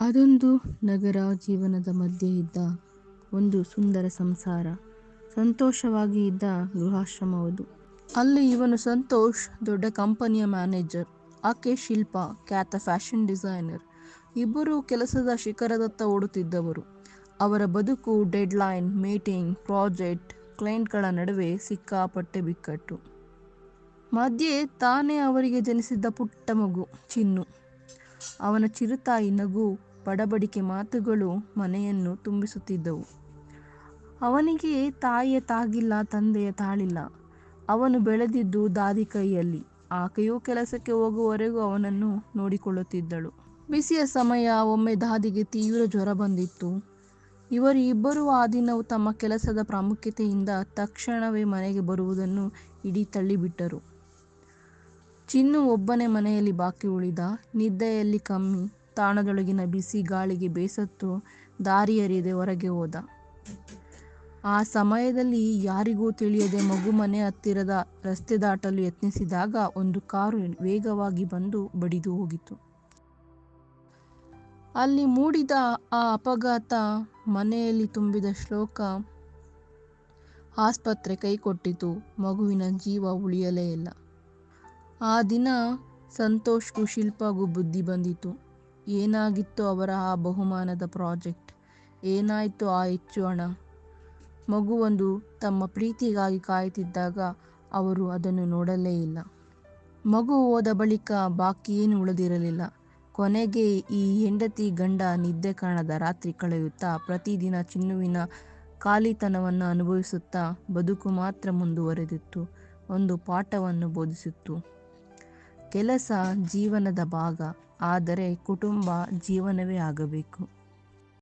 ಅದೊಂದು ನಗರ ಜೀವನದ ಮಧ್ಯೆ ಇದ್ದ ಒಂದು ಸುಂದರ ಸಂಸಾರ. ಸಂತೋಷವಾಗಿ ಇದ್ದ ಗೃಹಾಶ್ರಮವದು. ಅಲ್ಲಿ ಇವನು ಸಂತೋಷ್ ದೊಡ್ಡ ಕಂಪನಿಯ ಮ್ಯಾನೇಜರ್. ಆಕೆ ಶಿಲ್ಪಾ ಖ್ಯಾತ ಫ್ಯಾಷನ್ ಡಿಸೈನರ್. ಇಬ್ಬರು ಕೆಲಸದ ಶಿಖರದತ್ತ ಓಡುತ್ತಿದ್ದವರು. ಅವರ ಬದುಕು ಡೆಡ್ ಲೈನ್, ಮೀಟಿಂಗ್, ಪ್ರಾಜೆಕ್ಟ್, ಕ್ಲೈಂಟ್ಗಳ ನಡುವೆ ಸಿಕ್ಕಾಪಟ್ಟೆ ಬಿಕ್ಕಟ್ಟು. ಮಧ್ಯೆ ತಾನೇ ಅವರಿಗೆ ಜನಿಸಿದ್ದ ಪುಟ್ಟ ಮಗು ಚಿನ್ನು. ಅವನ ಚಿರುತಾಯಿ ನಗು, ಬಡಬಡಿಕೆ ಮಾತುಗಳು ಮನೆಯನ್ನು ತುಂಬಿಸುತ್ತಿದ್ದವು. ಅವನಿಗೆ ತಾಯಿಯ ತಾಗಿಲ್ಲ, ತಂದೆಯ ತಾಳಿಲ್ಲ. ಅವನು ಬೆಳೆದಿದ್ದು ದಾದಿ ಕೈಯಲ್ಲಿ. ಆಕೆಯೂ ಕೆಲಸಕ್ಕೆ ಹೋಗುವವರೆಗೂ ಅವನನ್ನು ನೋಡಿಕೊಳ್ಳುತ್ತಿದ್ದಳು. ಬಿಸಿಯ ಸಮಯ, ಒಮ್ಮೆ ದಾದಿಗೆ ತೀವ್ರ ಜ್ವರ ಬಂದಿತ್ತು. ಇವರು ಇಬ್ಬರೂ ಆ ದಿನವು ತಮ್ಮ ಕೆಲಸದ ಪ್ರಾಮುಖ್ಯತೆಯಿಂದ ತಕ್ಷಣವೇ ಮನೆಗೆ ಬರುವುದನ್ನು ಇಡೀ ತಳ್ಳಿಬಿಟ್ಟರು. ಚಿನ್ನು ಒಬ್ಬನೇ ಮನೆಯಲ್ಲಿ ಬಾಕಿ ಉಳಿದ. ನಿದ್ದೆಯಲ್ಲಿ ಕಮ್ಮಿ. ತಾಣದೊಳಗಿನ ಬಿಸಿ ಗಾಳಿಗೆ ಬೇಸತ್ತು ದಾರಿಯರಿದೆ ಹೊರಗೆ ಹೋದ. ಆ ಸಮಯದಲ್ಲಿ ಯಾರಿಗೂ ತಿಳಿಯದೆ ಮಗು ಮನೆ ಹತ್ತಿರದ ರಸ್ತೆ ದಾಟಲು ಯತ್ನಿಸಿದಾಗ ಒಂದು ಕಾರು ವೇಗವಾಗಿ ಬಂದು ಬಡಿದು ಹೋಗಿತು. ಅಲ್ಲಿ ಮೂಡಿದ ಆ ಅಪಘಾತ ಮನೆಯಲ್ಲಿ ತುಂಬಿದ ಶ್ಲೋಕ ಆಸ್ಪತ್ರೆ ಕೈಕೊಟ್ಟಿತು. ಮಗುವಿನ ಜೀವ ಉಳಿಯಲೇ ಇಲ್ಲ. ಆ ದಿನ ಸಂತೋಷ್ಗೂ ಶಿಲ್ಪಗೂ ಬುದ್ಧಿ ಬಂದಿತು. ಏನಾಗಿತ್ತೋ ಅವರ ಆ ಬಹುಮಾನದ ಪ್ರಾಜೆಕ್ಟ್? ಏನಾಯಿತು ಆ ಹೆಚ್ಚು ಹಣ? ಮಗುವೊಂದು ತಮ್ಮ ಪ್ರೀತಿಗಾಗಿ ಕಾಯುತ್ತಿದ್ದಾಗ ಅವರು ಅದನ್ನು ನೋಡಲೇ ಇಲ್ಲ. ಮಗು ಹೋದ ಬಳಿಕ ಬಾಕಿ ಏನು ಉಳಿದಿರಲಿಲ್ಲ. ಕೊನೆಗೆ ಈ ಹೆಂಡತಿ ಗಂಡ ನಿದ್ದೆ ಕಾಣದ ರಾತ್ರಿ ಕಳೆಯುತ್ತಾ ಪ್ರತಿದಿನ ಚಿನ್ನುವಿನ ಖಾಲಿತನವನ್ನು ಅನುಭವಿಸುತ್ತಾ ಬದುಕು ಮಾತ್ರ ಮುಂದುವರೆದಿತ್ತು. ಒಂದು ಪಾಠವನ್ನು ಬೋಧಿಸಿತ್ತು. ಕೆಲಸ ಜೀವನದ ಭಾಗ. ಆದರೆ ಕುಟುಂಬ ಜೀವನವೇ ಆಗಬೇಕು.